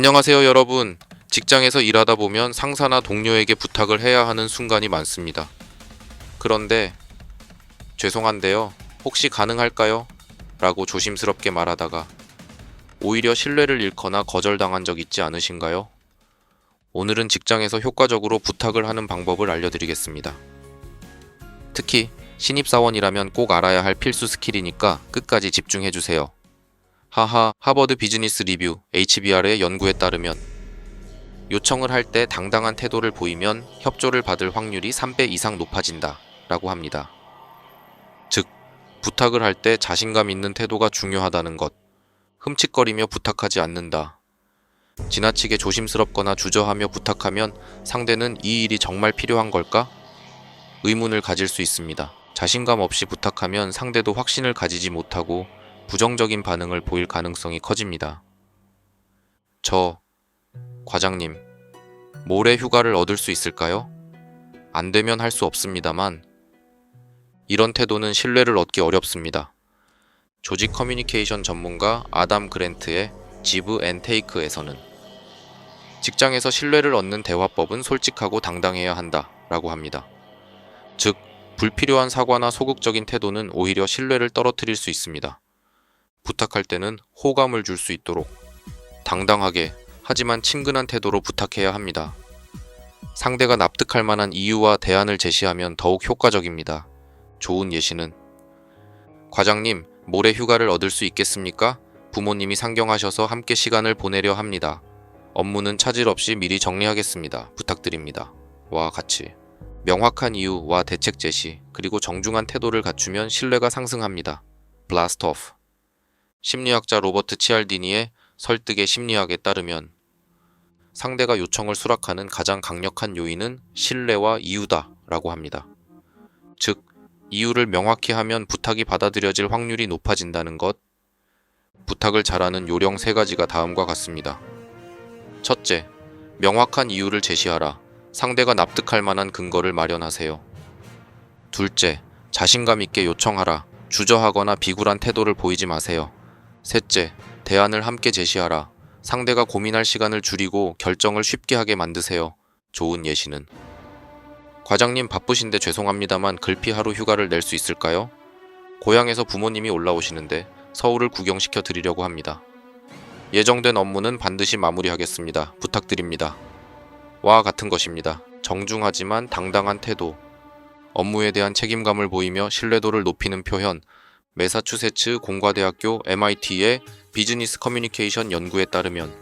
안녕하세요, 여러분. 직장에서 일하다 보면 상사나 동료에게 부탁을 해야 하는 순간이 많습니다. 그런데 죄송한데요. 혹시 가능할까요? 라고 조심스럽게 말하다가 오히려 신뢰를 잃거나 거절당한 적 있지 않으신가요? 오늘은 직장에서 효과적으로 부탁을 하는 방법을 알려드리겠습니다. 특히 신입사원이라면 꼭 알아야 할 필수 스킬이니까 끝까지 집중해주세요. 하하, 하버드 비즈니스 리뷰 HBR의 연구에 따르면 요청을 할 때 당당한 태도를 보이면 협조를 받을 확률이 3배 이상 높아진다 라고 합니다. 즉, 부탁을 할 때 자신감 있는 태도가 중요하다는 것, 흠칫거리며 부탁하지 않는다. 지나치게 조심스럽거나 주저하며 부탁하면 상대는 이 일이 정말 필요한 걸까? 의문을 가질 수 있습니다. 자신감 없이 부탁하면 상대도 확신을 가지지 못하고 부정적인 반응을 보일 가능성이 커집니다. 저, 과장님, 모레 휴가를 얻을 수 있을까요? 안 되면 할 수 없습니다만, 이런 태도는 신뢰를 얻기 어렵습니다. 조직 커뮤니케이션 전문가 아담 그랜트의 지브 앤 테이크에서는 직장에서 신뢰를 얻는 대화법은 솔직하고 당당해야 한다 라고 합니다. 즉, 불필요한 사과나 소극적인 태도는 오히려 신뢰를 떨어뜨릴 수 있습니다. 부탁할 때는 호감을 줄 수 있도록 당당하게 하지만 친근한 태도로 부탁해야 합니다. 상대가 납득할 만한 이유와 대안을 제시하면 더욱 효과적입니다. 좋은 예시는 과장님, 모레 휴가를 얻을 수 있겠습니까? 부모님이 상경하셔서 함께 시간을 보내려 합니다. 업무는 차질 없이 미리 정리하겠습니다. 부탁드립니다. 와 같이 명확한 이유와 대책 제시 그리고 정중한 태도를 갖추면 신뢰가 상승합니다. 블라스트 오프 심리학자 로버트 치알디니의 설득의 심리학에 따르면 상대가 요청을 수락하는 가장 강력한 요인은 신뢰와 이유다 라고 합니다. 즉, 이유를 명확히 하면 부탁이 받아들여질 확률이 높아진다는 것. 부탁을 잘하는 요령 세 가지가 다음과 같습니다. 첫째, 명확한 이유를 제시하라. 상대가 납득할 만한 근거를 마련하세요. 둘째, 자신감 있게 요청하라. 주저하거나 비굴한 태도를 보이지 마세요. 셋째, 대안을 함께 제시하라. 상대가 고민할 시간을 줄이고 결정을 쉽게 하게 만드세요. 좋은 예시는 과장님 바쁘신데 죄송합니다만 글피 하루 휴가를 낼 수 있을까요? 고향에서 부모님이 올라오시는데 서울을 구경시켜 드리려고 합니다. 예정된 업무는 반드시 마무리하겠습니다. 부탁드립니다. 와 같은 것입니다. 정중하지만 당당한 태도, 업무에 대한 책임감을 보이며 신뢰도를 높이는 표현, 매사추세츠 공과대학교 MIT의 비즈니스 커뮤니케이션 연구에 따르면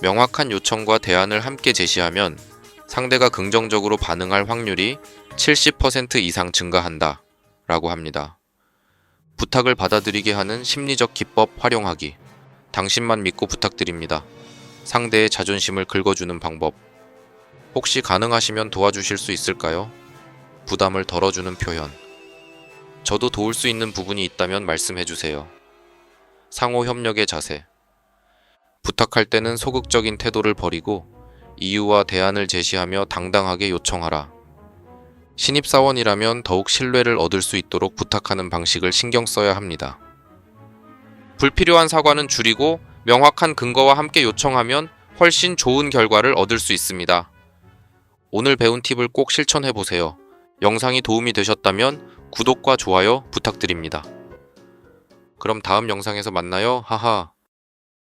명확한 요청과 대안을 함께 제시하면 상대가 긍정적으로 반응할 확률이 70% 이상 증가한다 라고 합니다. 부탁을 받아들이게 하는 심리적 기법 활용하기. 당신만 믿고 부탁드립니다. 상대의 자존심을 긁어주는 방법. 혹시 가능하시면 도와주실 수 있을까요? 부담을 덜어주는 표현. 저도 도울 수 있는 부분이 있다면 말씀해 주세요. 상호 협력의 자세. 부탁할 때는 소극적인 태도를 버리고 이유와 대안을 제시하며 당당하게 요청하라. 신입사원이라면 더욱 신뢰를 얻을 수 있도록 부탁하는 방식을 신경 써야 합니다. 불필요한 사과는 줄이고 명확한 근거와 함께 요청하면 훨씬 좋은 결과를 얻을 수 있습니다. 오늘 배운 팁을 꼭 실천해 보세요. 영상이 도움이 되셨다면 구독과 좋아요 부탁드립니다. 그럼 다음 영상에서 만나요. 하하.